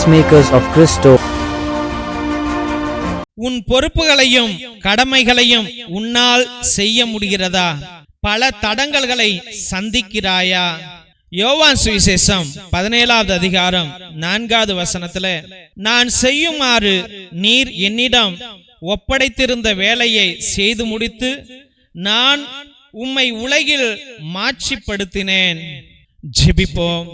peacemakers of Christo. உன் பொறுப்புகளையும் கடமைகளையும் உன்னால் செய்ய முடிகிறதா? பல தடங்கல்களை சந்திக்கிறாயா? யோவான் சுவிசேஷம் பதினேழாவது அதிகாரம் நான்காவது வசனத்துல நான் செய்யுமாறு நீர் என்னிடம் ஒப்படைத்திருந்த வேலையை செய்து முடித்து நான் உம்மை உலகில் மாட்சிப்படுத்தினேன். ஜெபிப்போம்.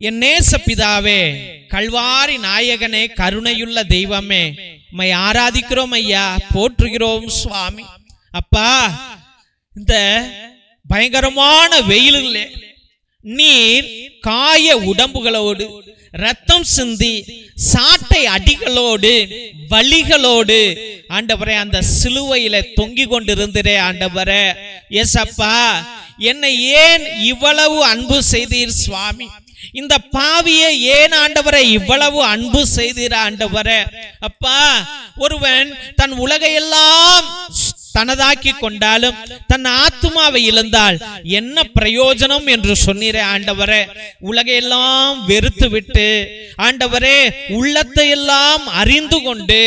என் நேச பிதாவே கல்வாரி நாயகனே கருணையுள்ள தெய்வமே உம்மை ஆராதிக்கிறோம் ஐயா போற்றுகிறோம் சுவாமி. அப்பா இந்த பயங்கரமான வெயிலிலே நீர் காய உடம்புகளோடு ரத்தம் சிந்தி சாட்டை அடிகளோடு வலிகளோடு ஆண்டவரே அந்த சிலுவையில தொங்கி கொண்டிருந்திரே ஆண்டவரே. எஸ் அப்பா என்னை ஏன் இவ்வளவு அன்பு செய்தீர் சுவாமி? இந்த பாவியை ஏன் ஆண்டவரை இவ்வளவு அன்பு செய்தீர் ஆண்டவரே? அப்பா ஒருவன் தன் உலகையெல்லாம் தனதாக்கி கொண்டாலும் தன் ஆத்மாவை இழந்தால் என்ன பிரயோஜனம் என்று சொன்னீரே ஆண்டவரே. உலகையெல்லாம் வெறுத்து விட்டு ஆண்டவரே உள்ளத்தை எல்லாம் அறிந்து கொண்டு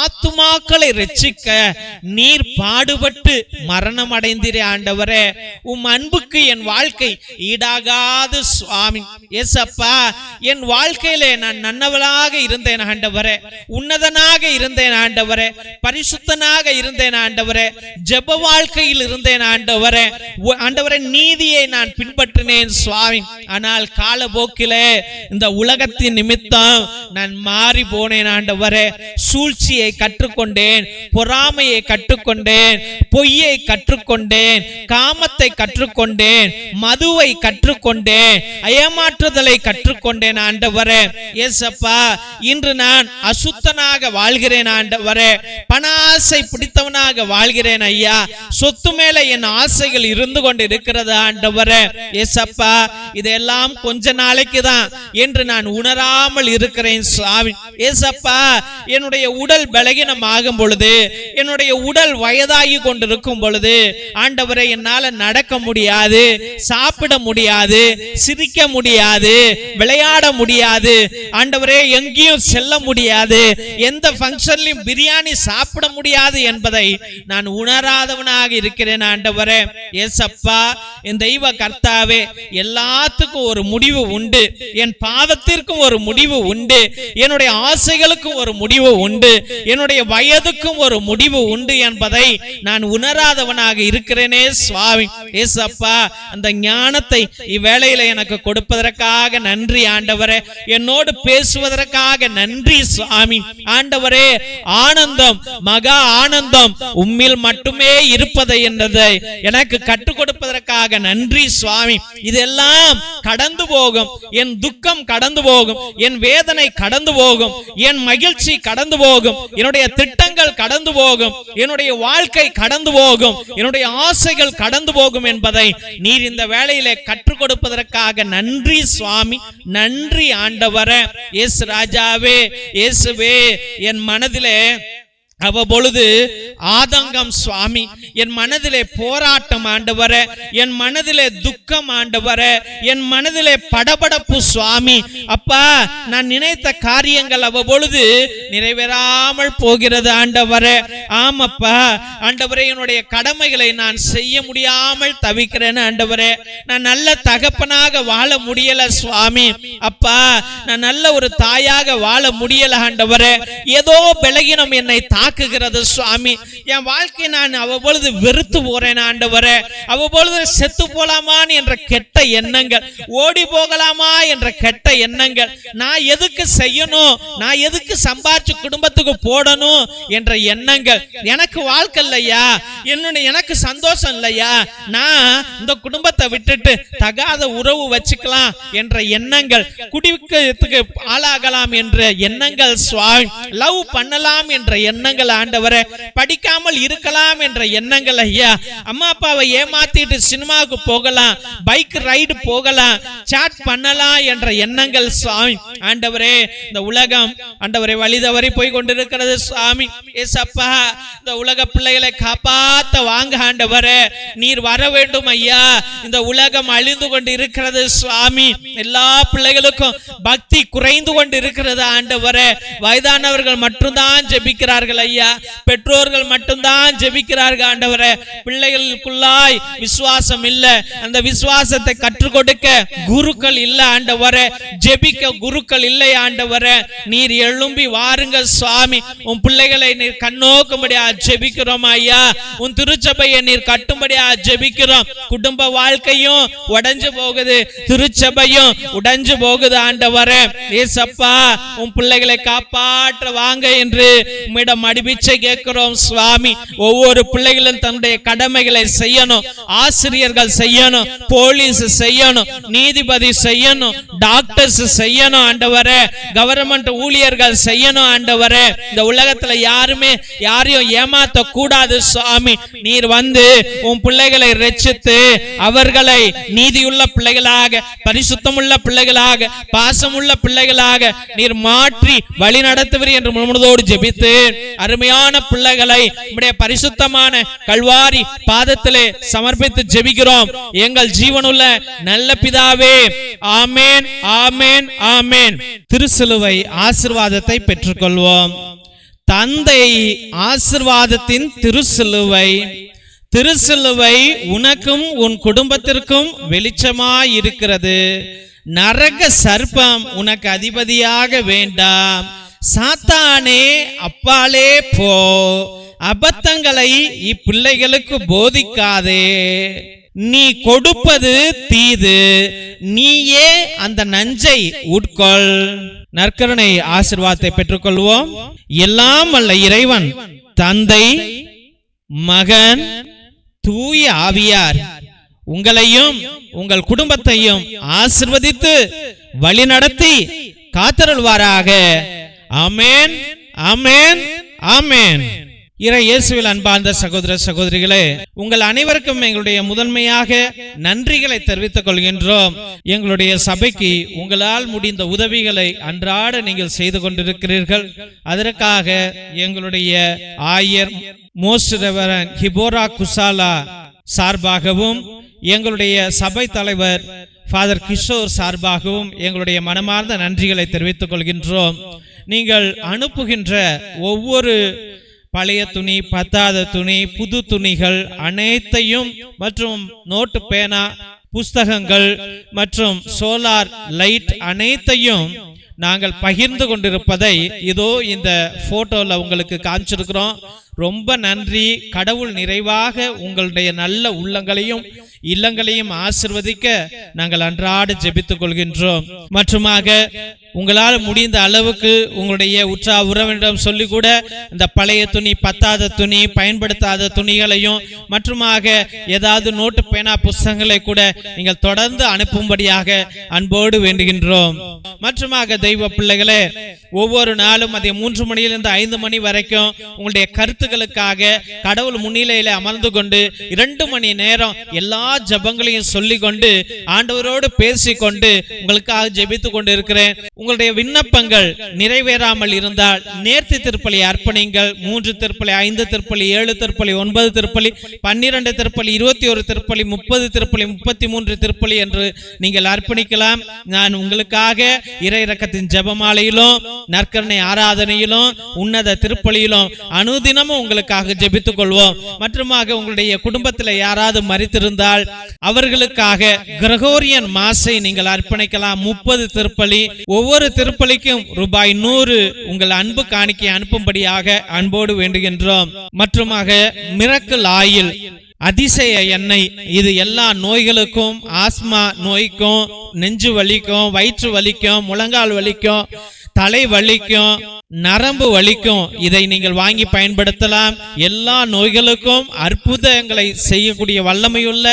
ஆத்துமாக்களை ரட்சிக்க நீர் பாடுபட்டு மரணம் அடைந்திரே ஆண்டவரே. உம் அன்புக்கு என் வாழ்க்கை ஈடாகாது சுவாமி. எஸ் அப்பா என் வாழ்க்கையிலே நான் நன்னவளாக இருந்தேன் ஆண்டவரே. உன்னதனாக இருந்தேன் ஆண்டவரே. பரிசுத்தனாக இருந்தேன் ஆண்டவரே. ஜெப வாழ்க்கையில் இருந்தேன் ஆண்டவரே. உ- ஆண்டவரே நீதியை நான் பின்பற்றினேன் சுவாமி. ஆனால் காலப்போக்கில இந்த உலகத்தின் நிமித்தம் நான் மாறி போனேன் ஆண்டவரே. சூழ்ச்சியை கற்றுக்கொண்டேன் பொறாமையை கற்றுக்கொண்டேன் பொய்யை கற்றுக்கொண்டேன் காமத்தை கற்றுக்கொண்டேன் மதுவை கற்றுக்கொண்டேன் ஏமாற்றுதலை கற்றுக்கொண்டேன் ஆண்டவரே. ஏசப்பா இன்று நான் அசுத்தனாக வாழ்கிறேன் ஆண்டவரே. பண ஆசை பிடித்தவனாக வாழ்கிறேன் ஐயா சொத்து மேல என் ஆசைகள் இருந்து கொண்டு இருக்கிறது ஆண்டவரே? ஏசப்பா இதெல்லாம் கொஞ்ச நாளைக்கு தான் என்று நான் உணராமல் இருக்கிறேன் சுவாமி ஏசப்பா என்னுடைய உடல் பலகீனம் ஆகும் பொழுது என்னுடைய உடல் வயதாகி கொண்டிருக்கும் பொழுது ஆண்டவரை என்னால நடக்க முடியாது சாப்பிட முடியாது சிரிக்க முடியாது விளையாட முடியாது ஆண்டவரே எங்கேயும் செல்ல முடியாது எந்த ஃபங்க்ஷன்லயும் பிரியாணி சாப்பிட முடியாது என்பதை நான் உணராதவனாக இருக்கிறேன் ஆண்டவரே. ஏசப்பா என் தெய்வ கர்த்தாவே எல்லாத்துக்கும் ஒரு முடிவு உண்டு. என் பாவத்திற்கும் ஒரு முடிவு உண்டு. என்னுடைய ஆசைகளுக்கும் ஒரு முடிவு உண்டு. என்னுடைய வயதுக்கும் ஒரு முடிவு உண்டு என்பதை நான் உணராதவனாக இருக்கிறேனே சுவாமி. ஏசப்பா அந்த ஞானத்தை இவ்வேளையில எனக்கு கொடுப்பதற்காக நன்றி ஆண்டவரே. என்னோடு பேசுவதற்காக நன்றி சுவாமி. ஆண்டவரே ஆனந்தம் மகா ஆனந்தம் உம்மில் மட்டுமே இருப்பதை என்றதை எனக்கு கற்றுக் கொடுப்பதற்காக நன்றி சுவாமி. இதெல்லாம் கடந்து போகும். என் துக்கம் கடந்து போகும். என் வேதனை கடந்து போகும். என் மகிழ்ச்சி கடந்து போகும். என்னுடைய திட்டங்கள் கடந்து போகும். என்னுடைய வாழ்க்கை கடந்து போகும். என்னுடைய ஆசைகள் கடந்து போகும் என்பதை நீர் இந்த வேலையில கற்றுக் கொடுப்பதற்காக நன்றி சுவாமி. நன்றி ஆண்டவர. இயேசு ராஜாவே இயேசுவே என் மனதிலே அவ்வப்பொழுது ஆதங்கம் சுவாமி என் மனதிலே போராட்டம் ஆண்டவர என் மனதிலே துக்கம் ஆண்டவர என் மனதிலே படபடப்பு சுவாமி. அப்பா நான் நினைத்த காரியங்கள் அவ்வப்பொழுது நிறைவேறாமல் போகிறது ஆண்டவர. ஆமப்பா ஆண்டவரே என்னுடைய கடமைகளை நான் செய்ய முடியாமல் தவிக்கிறேன் ஆண்டவரே. நான் நல்ல தகப்பனாக வாழ முடியல சுவாமி. அப்பா நான் நல்ல ஒரு தாயாக வாழ முடியல ஆண்டவரே. ஏதோ பலகீனம் என்னை ஆக்குகிறது சுவாமி. என் வாழ்க்கை நான் அவ்வப்பொழுது வெறுத்து போறேன் ஆண்டவரே. அவ்வப்பொழுது செத்து போலாமான்னு என்ற கெட்ட எண்ணங்கள் ஓடி போகலாமா என்ற கெட்ட எண்ணங்கள் நான் எதுக்கு செய்யணும் நான் எதுக்கு சம்பாதிச்சு குடும்பத்துக்கு போடணும் என்ற எண்ணங்கள். எனக்கு வாழ்க்கை இல்லையா? என்னுடைய எனக்கு சந்தோஷம் இல்லையா? நான் இந்த குடும்பத்தை விட்டுட்டு தகாத உறவு வச்சுக்கலாம் என்ற எண்ணங்கள் குடிக்கிறதுக்கு ஆளாகலாம் என்ற எண்ணங்கள் சுவாமி. லவ் பண்ணலாம் என்ற எண்ணங்கள் எண்ணங்கள் ஆண்டவரே படிக்காமல் இருக்கலாம் என்ற எண்ணங்கள் ஐயா. அம்மா அப்பாவை ஏமாத்திட்டு சினிமாவுக்கு போகலாம் பைக் ரைடு போகலாம் சாட் பண்ணலாம் என்ற எண்ணங்கள் சுவாமி ஆண்டவரே இந்த உலகம் ஆண்டவரை வழிதவரை போய் கொண்டிருக்கிறது சுவாமி ஏசப்பா இந்த உலக பிள்ளைகளை காப்பாத்த வாங்க ஆண்டவரே நீர் வர வேண்டும் ஐயா. இந்த உலகம் அழிந்து கொண்டு இருக்கிறது சுவாமி எல்லா பிள்ளைகளுக்கும் பக்தி குறைந்து கொண்டு இருக்கிறது ஆண்டவரே. வயதானவர்கள் மட்டும்தான் ஜெபிக்கிறார்கள் ஐயா. பெற்றோர்கள் மட்டும்தான் ஜெபிக்கிறார்கள் ஆண்டவரே. பிள்ளைகளுக்குள்ளாய் விசுவாசம் இல்ல. அந்த விசுவாசத்தை கற்றுக் கொடுக்க குருக்கள் இல்ல ஆண்டவரே. ஜெபிக்க குருக்கள் இல்லை ஆண்டவரே. நீர் எழும்பி வாருங்க சுவாமி. உன் பிள்ளைகளை நீர் கண்ணோக்கும்படியா ஜெபிக்கிறோம் ஐயா. உன் திருச்சபையை நீர் கட்டும்படியா ஜெபிக்கிறோம். குடும்ப வாழ்க்கையும் உடஞ்சு போகுது. திருச்சபையும் உடைஞ்சு போகுது ஆண்டவரே. ஏசப்பா உன் பிள்ளைகளை காப்பாற்ற வாங்க என்று உம்மிடம் அடிபிச்சை கேட்கிறோம் சுவாமி. ஒவ்வொரு பிள்ளைகளும் தன்னுடைய கடமைகளை செய்யணும் ஆசிரியர்கள் செய்யணும் போலீஸ் செய்யணும் நீதிபதி செய்யணும் டாக்டர்ஸ் செய்யணும் ஆண்டவரே. கவர்மெண்ட் ஊழியர்கள் செய்யணும் ஆண்டவரே. இந்த உலகத்துல யாருமே யாரையும் ஏமாத்த கூடாது சுவாமி. நீர் வந்து உன் பிள்ளைகளை ரட்சித்து அவர்களை நீதியுள்ள பிள்ளைகளாக பரிசுத்தமுள்ள பிள்ளைகளாக பாசமுள்ள பிள்ளைகளாக நீர் மாற்றி வழி நடத்துவீர் என்று முழுவதோடு ஜெபித்து அருமையான பிள்ளைகளை உம்முடைய பரிசுத்தமான கல்வாரி பாதத்திலே சமர்ப்பித்து ஜெபிக்கிறோம். எங்கள் ஜீவனுள்ள நல்ல பிதாவே ஆமேன் ஆமேன் ஆமேன். திருசிலுவை ஆசிர்வாதத்தை பெற்றுக்கொள்வோம். தந்தை ஆசிர்வாதத்தின் திருசிலுவை திருசிலுவை உனக்கும் உன் குடும்பத்திற்கும் வெளிச்சமாய் இருக்கிறது நரக சர்ப்பம் உனக்கு அதிபதியாக வேண்டாம். சாத்தானே அப்பாலே போ. அபத்தங்களை இப்பிள்ளைகளுக்கு போதிக்காதே. நீ கொடுப்பது தீது. நீயே அந்த நஞ்சை உட்கொள். நற்கருணை ஆசிர்வாதத்தை பெற்றுக்கொள்வோம். எல்லாம் வல்ல இறைவன் தந்தை மகன் தூய ஆவியார். உங்களையும் உங்கள் குடும்பத்தையும் ஆசிர்வதித்து வழிநடத்தி காத்தருள்வாராக. ஆமென். ஆமென். ஆமென். இறை இயேசுவில் அன்பார்ந்த சகோதர சகோதரிகளே உங்கள் அனைவருக்கும் எங்களுடைய முதன்மையாக நன்றிகளை தெரிவித்துக் கொள்கின்றோம். எங்களுடைய சபைக்கு உங்களால் முடிந்த உதவிகளை அன்றாட நீங்கள் செய்து கொண்டிருக்கிறீர்கள். அதற்காக எங்களுடைய ஆயர் மோஸ்ட் ரெவரன் ஹிபோரா குசாலா சார்பாகவும் எங்களுடைய சபை தலைவர் ஃபாதர் கிஷோர் சார்பாகவும் எங்களுடைய மனமார்ந்த நன்றிகளை தெரிவித்துக் கொள்கின்றோம். நீங்கள் அனுப்புகின்ற ஒவ்வொரு பழைய துணி பத்தாத துணி புது துணிகள் அனைத்தையும் மற்றும் நோட்டு பேனா புஸ்தகங்கள் மற்றும் சோலார் லைட் அனைத்தையும் நாங்கள் பகிர்ந்து கொண்டிருப்பதை இதோ இந்த போட்டோல உங்களுக்கு காமிச்சிருக்கிறோம். ரொம்ப நன்றி. கடவுள் நிறைவாக உங்களுடைய நல்ல உள்ளங்களையும் இல்லங்களையும் ஆசிர்வதிக்க நாங்கள் அன்றாட ஜெபித்துக் கொள்கின்றோம். மற்றுமாக உங்களால் முடிந்த அளவுக்கு உங்களுடைய உற்றா உறவினரிடம் சொல்லி கூட இந்த பழைய துணி பத்தாத துணி பயன்படுத்தாத துணிகளையும் மற்றுமாக ஏதாவது நோட்டு பேனா புஸ்தகங்களை கூட நீங்கள் தொடர்ந்து அனுப்பும்படியாக அன்போடு வேண்டுகின்றோம். மற்றுமாக தெய்வ பிள்ளைகளே ஒவ்வொரு நாளும் அதே மூன்று மணியிலிருந்து ஐந்து மணி வரைக்கும் உங்களுடைய கருத்துக்களுக்காக கடவுள் முன்னிலையில அமர்ந்து கொண்டு இரண்டு மணி நேரம் எல்லா ஜபங்களையும் சொல்லி கொண்டு ஆண்டவரோடு பேசிக்கொண்டு உங்களுக்காக ஜெபித்து கொண்டு இருக்கிறேன் உங்களுடைய விண்ணப்பங்கள் நிறைவேறாமல் இருந்தால் நேர்த்தி திருப்பலி அர்ப்பணிங்கள் மூன்று திருப்பலி ஐந்து திருப்பலி ஏழு திருப்பலி ஒன்பது திருப்பலி பன்னிரண்டு திருப்பலி இருபத்தி ஒரு திருப்பலி முப்பது திருப்பலி முப்பத்தி மூன்று திருப்பலி என்று நீங்கள் அர்ப்பணிக்கலாம். நான் உங்களுக்காக இறை இறக்கத்தின் ஜெபமாலையிலும் நற்கருணை ஆராதனையிலும் உன்னத திருப்பலியிலும் அனுதினமும் உங்களுக்காக ஜபித்துக் கொள்வோம். மற்றுமாக உங்களுடைய குடும்பத்தில் யாராவது மறித்திருந்தால் அவர்களுக்காக கிரகோரியன் மாசை நீங்கள் அர்ப்பணிக்கலாம். முப்பது திருப்பலி ஒவ்வொரு திருப்பலிக்கும் ரூபாய் நூறு உங்கள் அன்பு காணிக்கை அனுப்பும்படியாக அன்போடு வேண்டுகின்றோம். மற்றுமாக மிரக்கல் ஆயில் அதிசய எண்ணெய் இது எல்லா நோய்களுக்கும் ஆஸ்மா நோய்க்கும் நெஞ்சு வலிக்கும் வயிற்று வலிக்கும் முழங்கால் வலிக்கும் தலை வலிக்கும் நரம்பு வலிக்கும். இதை நீங்கள் வாங்கி பயன்படுத்தலாம். எல்லா நோய்களுக்கும் அற்புதங்களை செய்யக்கூடிய வல்லமையுள்ள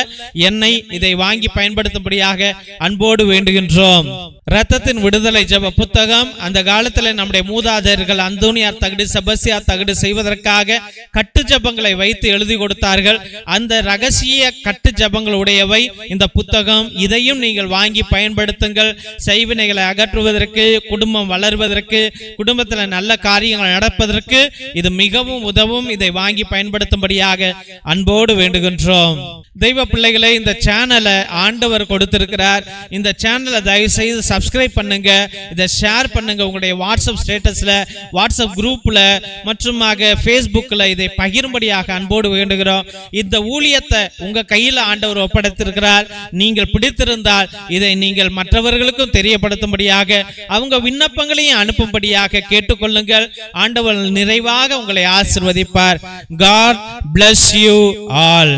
எண்ணெய் இதை வாங்கி பயன்படுத்தும்படியாக அன்போடு வேண்டுகின்றோம். ரத்தத்தின் விடுதலை ஜெப புத்தகம் அந்த காலத்தில் நம்முடைய மூதாதையர்கள் அந்தோனியார் தகடு செபஸ்தியார் தகடு செய்வதற்காக கட்டு ஜபங்களை வைத்து எழுதி கொடுத்தார்கள். அந்த ரகசிய கட்டு ஜபங்களுடையவை இந்த புத்தகம் இதையும் நீங்கள் வாங்கி பயன்படுத்துங்கள். செய்வினைகளை அகற்றுவதற்கு குடும்பம் வருவதற்கு குடும்பத்தில் நல்ல காரியங்கள் நடப்பதற்கு இது மிகவும் உதவும் இதை வாங்கி பயன்படுத்தும்படியாக அன்போடு வேண்டுகின்றோம். தெய்வ பிள்ளைகளை இந்த சேனலை ஆண்டவர் கொடுத்திருக்கிறார். இந்த சேனலை தயவு செய்து சப்ஸ்கிரைப் பண்ணுங்க. இதை ஷேர் பண்ணுங்க. உங்களுடைய வாட்ஸ்அப் ஸ்டேட்டஸ்ல வாட்ஸ்அப் குரூப்ல மற்றுமாக ஃபேஸ்புக்கில் இதை பகிரும்படியாக அன்போடு வேண்டுகிறோம். இந்த ஊழியத்தை உங்க கையில் ஆண்டவர் ஒப்படைத்திருக்கிறார். நீங்கள் பிடித்திருந்தால் இதை நீங்கள் மற்றவர்களுக்கும் தெரியப்படுத்தும்படியாக அவங்க விண்ணப்பங்கள் விண்ணப்பங்களையும் அனுப்பும்படியாக கேட்டுக்கொள்ளுங்கள். ஆண்டவர் நிறைவாக உங்களை ஆசிர்வதிப்பார். God bless you all